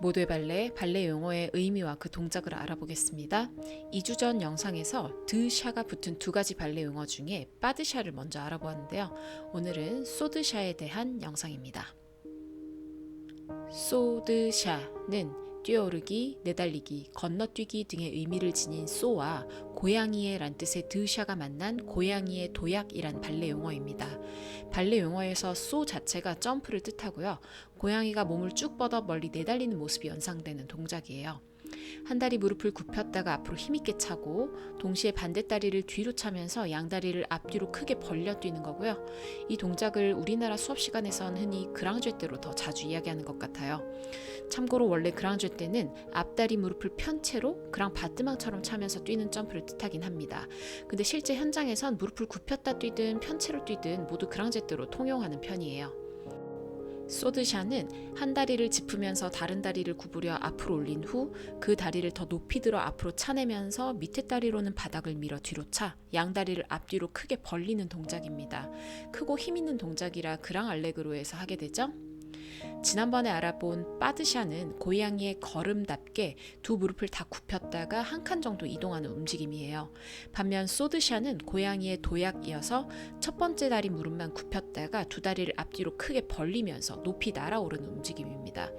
모두의 발레, 발레 용어의 의미와 그 동작을 알아보겠습니다. 2주 전 영상에서 드샤가 붙은 두 가지 발레 용어 중에 빠드샤를 먼저 알아보았는데요. 오늘은 소드샤에 대한 영상입니다. 소드샤는 뛰어오르기, 내달리기, 건너뛰기 등의 의미를 지닌 쏘와 고양이의 란 뜻의 드샤가 만난 고양이의 도약이란 발레 용어입니다. 발레 용어에서 쏘 자체가 점프를 뜻하고요. 고양이가 몸을 쭉 뻗어 멀리 내달리는 모습이 연상되는 동작이에요. 한 다리 무릎을 굽혔다가 앞으로 힘있게 차고 동시에 반대 다리를 뒤로 차면서 양 다리를 앞뒤로 크게 벌려 뛰는 거고요. 이 동작을 우리나라 수업 시간에선 흔히 그랑죄 때로 더 자주 이야기하는 것 같아요. 참고로 원래 그랑죄 때는 앞다리 무릎을 편 채로 그랑 바트망처럼 차면서 뛰는 점프를 뜻하긴 합니다. 근데 실제 현장에선 무릎을 굽혔다 뛰든 편 채로 뛰든 모두 그랑죄 때로 통용하는 편이에요. 소드샤는 한 다리를 짚으면서 다른 다리를 구부려 앞으로 올린 후 그 다리를 더 높이 들어 앞으로 차내면서 밑에 다리로는 바닥을 밀어 뒤로 차 양 다리를 앞뒤로 크게 벌리는 동작입니다. 크고 힘 있는 동작이라 그랑 알레그로에서 하게 되죠. 지난번에 알아본 빠드샤는 고양이의 걸음답게 두 무릎을 다 굽혔다가 한 칸 정도 이동하는 움직임이에요. 반면 소드샤는 고양이의 도약이어서 첫 번째 다리 무릎만 굽혔다가 두 다리를 앞뒤로 크게 벌리면서 높이 날아오르는 움직임입니다.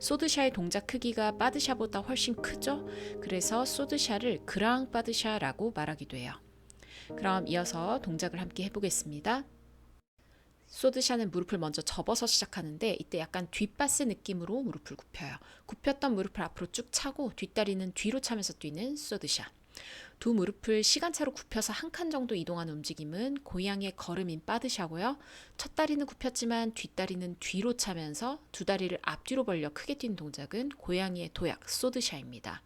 소드샤의 동작 크기가 빠드샤보다 훨씬 크죠? 그래서 소드샤를 그랑 빠드샤라고 말하기도 해요. 그럼 이어서 동작을 함께 해보겠습니다. 소드샤는 무릎을 먼저 접어서 시작하는데 이때 약간 뒷바스 느낌으로 무릎을 굽혀요. 굽혔던 무릎을 앞으로 쭉 차고 뒷다리는 뒤로 차면서 뛰는 소드샤. 두 무릎을 시간차로 굽혀서 한 칸 정도 이동하는 움직임은 고양이의 걸음인 빠드샤고요. 첫 다리는 굽혔지만 뒷다리는 뒤로 차면서 두 다리를 앞뒤로 벌려 크게 뛴 동작은 고양이의 도약 소드샤입니다.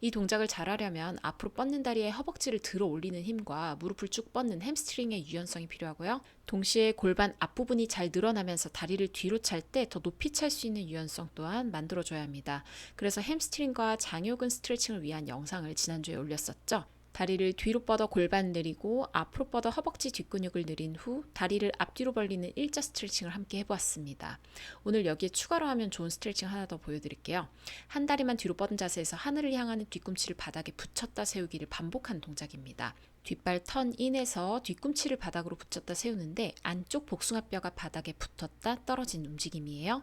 이 동작을 잘하려면 앞으로 뻗는 다리에 허벅지를 들어 올리는 힘과 무릎을 쭉 뻗는 햄스트링의 유연성이 필요하고요. 동시에 골반 앞부분이 잘 늘어나면서 다리를 뒤로 찰 때 더 높이 찰 수 있는 유연성 또한 만들어줘야 합니다. 그래서 햄스트링과 장요근 스트레칭을 위한 영상을 지난주에 올렸었죠. 다리를 뒤로 뻗어 골반 내리고 앞으로 뻗어 허벅지 뒷근육을 늘린 후 다리를 앞뒤로 벌리는 일자 스트레칭을 함께 해보았습니다. 오늘 여기에 추가로 하면 좋은 스트레칭 하나 더 보여드릴게요. 한 다리만 뒤로 뻗은 자세에서 하늘을 향하는 뒤꿈치를 바닥에 붙였다 세우기를 반복한 동작입니다. 뒷발 턴 인에서 뒤꿈치를 바닥으로 붙였다 세우는데 안쪽 복숭아뼈가 바닥에 붙었다 떨어진 움직임이에요.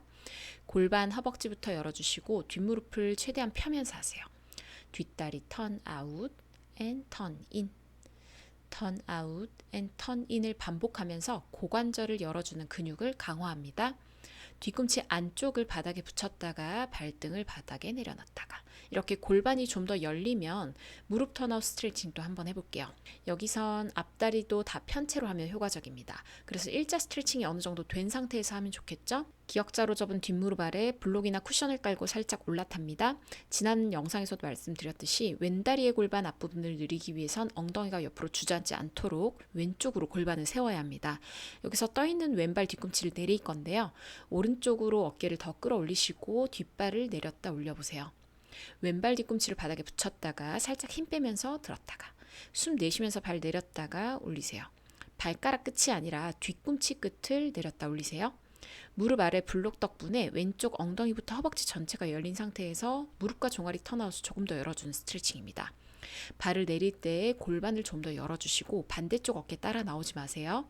골반 허벅지부터 열어주시고 뒷무릎을 최대한 펴면서 하세요. 뒷다리 턴 아웃, and turn in. turn out and turn in을 반복하면서 고관절을 열어주는 근육을 강화합니다. 뒤꿈치 안쪽을 바닥에 붙였다가 발등을 바닥에 내려놨다가 이렇게 골반이 좀 더 열리면 무릎 턴아웃 스트레칭도 한번 해볼게요. 여기선 앞다리도 다 편채로 하면 효과적입니다. 그래서 일자 스트레칭이 어느 정도 된 상태에서 하면 좋겠죠? 기역자로 접은 뒷무릎 아래 블록이나 쿠션을 깔고 살짝 올라탑니다. 지난 영상에서도 말씀드렸듯이 왼다리의 골반 앞부분을 누리기 위해선 엉덩이가 옆으로 주저앉지 않도록 왼쪽으로 골반을 세워야 합니다. 여기서 떠있는 왼발 뒤꿈치를 내릴 건데요. 오른쪽으로 어깨를 더 끌어올리시고 뒷발을 내렸다 올려보세요. 왼발 뒤꿈치를 바닥에 붙였다가 살짝 힘 빼면서 들었다가 숨 내쉬면서 발 내렸다가 올리세요. 발가락 끝이 아니라 뒤꿈치 끝을 내렸다 올리세요. 무릎 아래 블록 덕분에 왼쪽 엉덩이부터 허벅지 전체가 열린 상태에서 무릎과 종아리 턴아웃을 조금 더 열어주는 스트레칭입니다. 발을 내릴 때 골반을 좀 더 열어주시고 반대쪽 어깨 따라 나오지 마세요.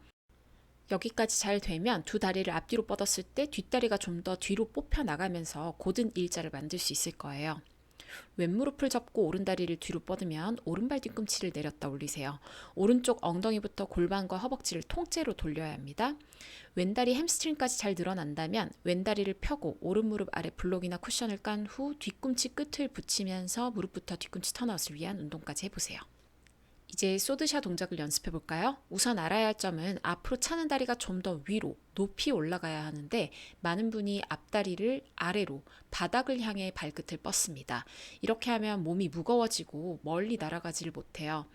여기까지 잘 되면 두 다리를 앞뒤로 뻗었을 때 뒷다리가 좀 더 뒤로 뽑혀 나가면서 고든 일자를 만들 수 있을 거예요. 왼무릎을 접고 오른다리를 뒤로 뻗으면 오른발 뒤꿈치를 내렸다 올리세요. 오른쪽 엉덩이부터 골반과 허벅지를 통째로 돌려야 합니다. 왼다리 햄스트링까지 잘 늘어난다면 왼다리를 펴고 오른무릎 아래 블록이나 쿠션을 깐 후 뒤꿈치 끝을 붙이면서 무릎부터 뒤꿈치 턴아웃을 위한 운동까지 해보세요. 이제 소드샷 동작을 연습해 볼까요? 우선 알아야 할 점은 앞으로 차는 다리가 좀 더 위로, 높이 올라가야 하는데 많은 분이 앞다리를 아래로 바닥을 향해 발끝을 뻗습니다. 이렇게 하면 몸이 무거워지고 멀리 날아가지를 못해요.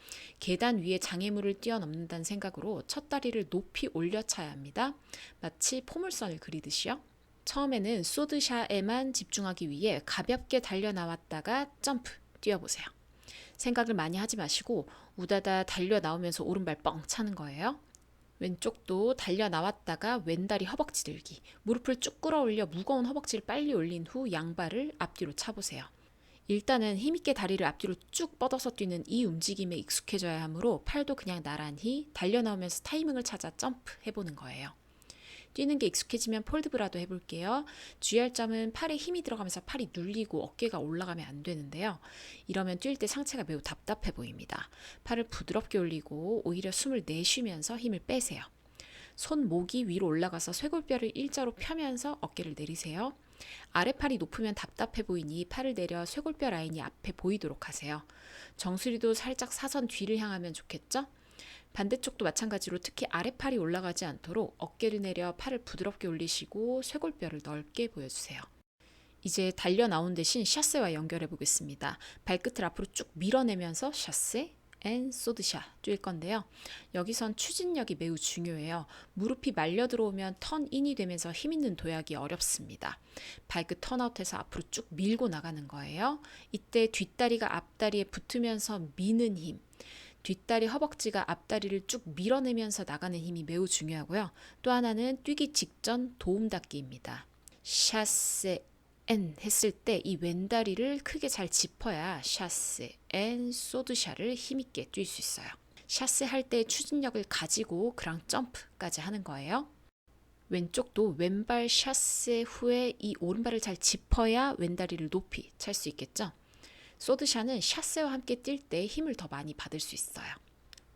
계단 위에 장애물을 뛰어넘는다는 생각으로 첫 다리를 높이 올려 차야 합니다. 마치 포물선을 그리듯이요. 처음에는 소드샷에만 집중하기 위해 가볍게 달려 나왔다가 점프 뛰어보세요. 생각을 많이 하지 마시고 우다다 달려 나오면서 오른발 뻥 차는 거예요. 왼쪽도 달려 나왔다가 왼다리 허벅지 들기. 무릎을 쭉 끌어올려 무거운 허벅지를 빨리 올린 후 양발을 앞뒤로 차보세요. 일단은 힘있게 다리를 앞뒤로 쭉 뻗어서 뛰는 이 움직임에 익숙해져야 하므로 팔도 그냥 나란히 달려 나오면서 타이밍을 찾아 점프 해보는 거예요. 뛰는 게 익숙해지면 폴드 브라도 해볼게요. 주의할 점은 팔에 힘이 들어가면서 팔이 눌리고 어깨가 올라가면 안 되는데요. 이러면 뛸 때 상체가 매우 답답해 보입니다. 팔을 부드럽게 올리고 오히려 숨을 내쉬면서 힘을 빼세요. 손 목이 위로 올라가서 쇄골뼈를 일자로 펴면서 어깨를 내리세요. 아래팔이 높으면 답답해 보이니 팔을 내려 쇄골뼈 라인이 앞에 보이도록 하세요. 정수리도 살짝 사선 뒤를 향하면 좋겠죠? 반대쪽도 마찬가지로 특히 아래팔이 올라가지 않도록 어깨를 내려 팔을 부드럽게 올리시고 쇄골뼈를 넓게 보여주세요. 이제 달려 나온 대신 샤세와 연결해 보겠습니다. 발끝을 앞으로 쭉 밀어내면서 샤세 앤 소드샷 뛸 건데요. 여기선 추진력이 매우 중요해요. 무릎이 말려 들어오면 턴인이 되면서 힘 있는 도약이 어렵습니다. 발끝 턴아웃해서 앞으로 쭉 밀고 나가는 거예요. 이때 뒷다리가 앞다리에 붙으면서 미는 힘. 뒷다리 허벅지가 앞다리를 쭉 밀어내면서 나가는 힘이 매우 중요하고요. 또 하나는 뛰기 직전 도움 닫기입니다. 샤세 엔 했을 때 이 왼다리를 크게 잘 짚어야 샤세 엔 소드샷을 힘있게 뛸 수 있어요. 샤세 할 때 추진력을 가지고 그랑 점프까지 하는 거예요. 왼쪽도 왼발 샤세 후에 이 오른발을 잘 짚어야 왼다리를 높이 찰 수 있겠죠. 소드샷은 샤세와 함께 뛸 때 힘을 더 많이 받을 수 있어요.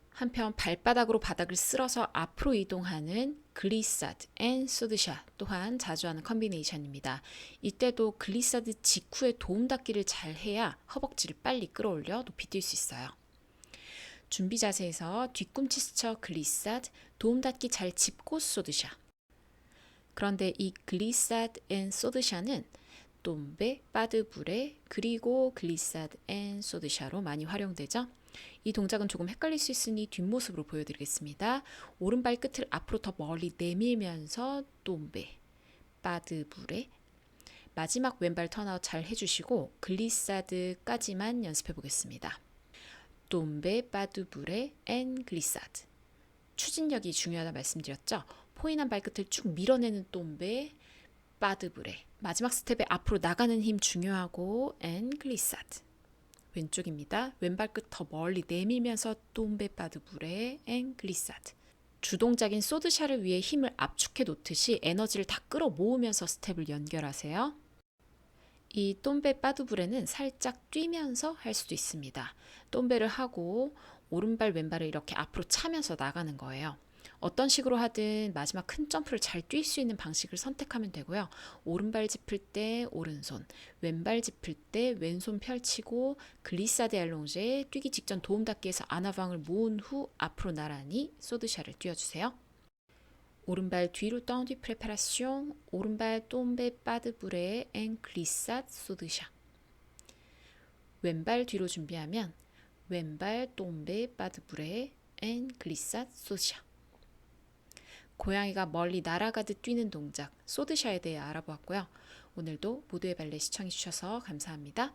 한편 발바닥으로 바닥을 쓸어서 앞으로 이동하는 글리사드 앤 소드샷 또한 자주 하는 컨비네이션입니다. 이때도 글리사드 직후에 도움 닫기를 잘 해야 허벅지를 빨리 끌어올려 높이 뛸 수 있어요. 준비 자세에서 뒤꿈치 스쳐 글리사드 도움 닫기 잘 짚고 소드샷 그런데 이 글리사드 앤 소드샷은 똠베, 빠드불에 그리고 글리사드 앤 소드샤로 많이 활용되죠. 이 동작은 조금 헷갈릴 수 있으니 뒷모습으로 보여드리겠습니다. 오른발 끝을 앞으로 더 멀리 내밀면서 똠베, 빠드불에 마지막 왼발 턴아웃 잘 해주시고 글리사드까지만 연습해 보겠습니다. 똠베, 빠드불에 앤 글리사드 추진력이 중요하다 말씀드렸죠. 포인한 발끝을 쭉 밀어내는 똠베, 빠드브레 마지막 스텝에 앞으로 나가는 힘 중요하고 앤 글리사드 왼쪽입니다. 왼발끝 더 멀리 내밀면서 똠베 빠드브레 앤 글리사드 주동적인 소드샷을 위해 힘을 압축해 놓듯이 에너지를 다 끌어 모으면서 스텝을 연결하세요. 이 똠베 빠두브레는 살짝 뛰면서 할 수도 있습니다. 똠베를 하고 오른발 왼발을 이렇게 앞으로 차면서 나가는 거예요. 어떤 식으로 하든 마지막 큰 점프를 잘 뛸 수 있는 방식을 선택하면 되고요. 오른발 짚을 때 오른손, 왼발 짚을 때 왼손 펼치고 글리사드 알롱제 뛰기 직전 도움 닫기에서 아나방을 모은 후 앞으로 나란히 소드샷을 뛰어주세요. 오른발 뒤로 던디 프레파라시옹, 오른발 똠베 빠드브레 앤 글리사드 소드샷. 왼발 뒤로 준비하면 왼발 똠베 빠드브레 앤 글리사드 소드샷. 고양이가 멀리 날아가듯 뛰는 동작, 소드샷에 대해 알아보았고요. 오늘도 모두의 발레 시청해주셔서 감사합니다.